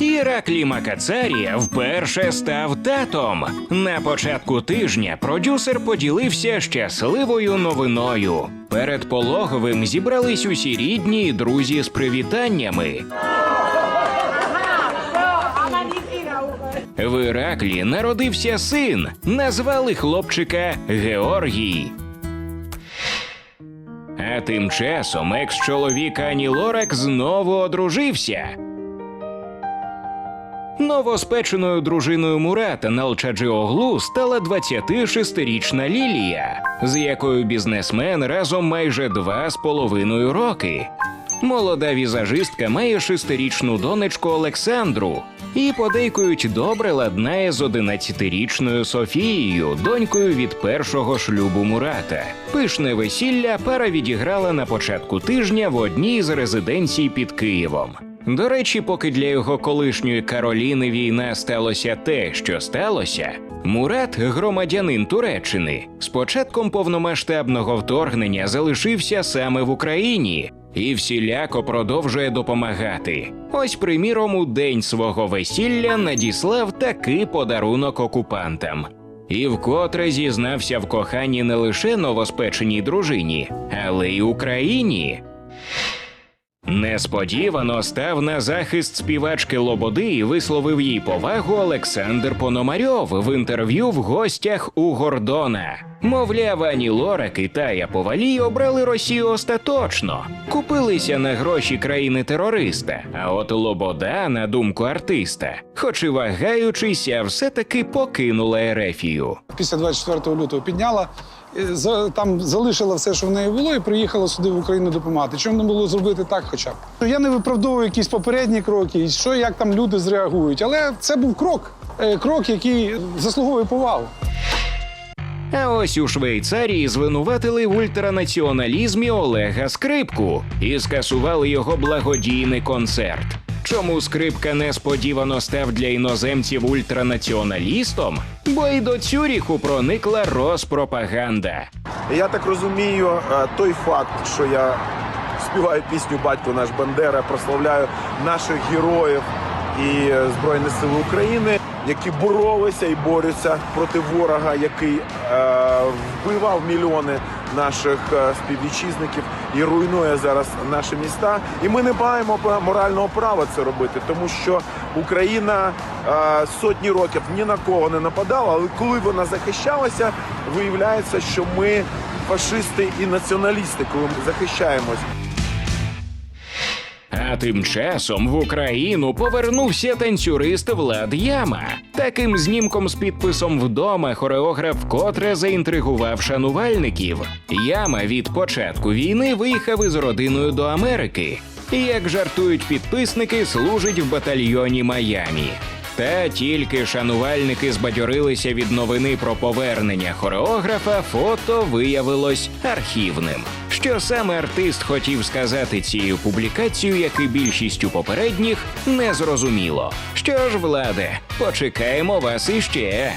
Іраклі Макацарія вперше став татом. На початку тижня продюсер поділився щасливою новиною. Перед пологовим зібрались усі рідні і друзі з привітаннями. В Іраклі народився син. Назвали хлопчика Георгій. А тим часом екс-чоловік Ані Лорак знову одружився. Новоспеченою дружиною Мурата Налчаджіоглу стала 26-річна Лілія, з якою бізнесмен разом майже два з половиною роки. Молода візажистка має шестирічну донечку Олександру і подейкують добре ладнає з 11-річною Софією, донькою від першого шлюбу Мурата. Пишне весілля пара відіграла на початку тижня в одній з резиденцій під Києвом. До речі, поки для його колишньої Кароліни війна сталося те, що сталося, Мурат, громадянин Туреччини, з початком повномасштабного вторгнення залишився саме в Україні і всіляко продовжує допомагати. Ось, приміром, у день свого весілля надіслав такий подарунок окупантам. І вкотре зізнався в коханні не лише новоспеченій дружині, але й Україні. Несподівано став на захист співачки Лободи і висловив їй повагу Олександр Пономарьов в інтерв'ю в гостях у Гордона. Мовляв, Ані Лорак і Тая Повалій обрали Росію остаточно, купилися на гроші країни терориста. А от Лобода, на думку артиста, хоч і вагаючися, все таки покинула Ерефію. Після 24 лютого підняла, там залишила все, що в неї було, і приїхала сюди в Україну допомагати. Чому не було зробити так хоча б? Я не виправдовую якісь попередні кроки, і що як там люди зреагують. Але це був крок, е, крок, який заслуговує повагу. А ось у Швейцарії звинуватили в ультранаціоналізмі Олега Скрипку і скасували його благодійний концерт. Чому скрипка несподівано став для іноземців ультранаціоналістом? Бо й до Цюріху проникла розпропаганда. Я так розумію, е, той факт, що я співаю пісню Батько наш Бандера, прославляю наших героїв і Збройні Сили України, які боролися і борються проти ворога, який е, вбивав мільйони наших е, співвітчизників і руйнує зараз наші міста. І ми не маємо морального права це робити, тому що Україна е, сотні років ні на кого не нападала, але коли вона захищалася, виявляється, що ми фашисти і націоналісти, коли ми захищаємось. А тим часом в Україну повернувся танцюрист Влад Яма. Таким знімком з підписом вдома хореограф вкотре заінтригував шанувальників. Яма від початку війни виїхав із родиною до Америки. І, як жартують підписники, служить в батальйоні Майамі. Та тільки шанувальники збадьорилися від новини про повернення хореографа, фото виявилось архівним. Що саме артист хотів сказати цією публікацією, як і більшістю попередніх, не зрозуміло. Що ж, владе, почекаємо вас іще.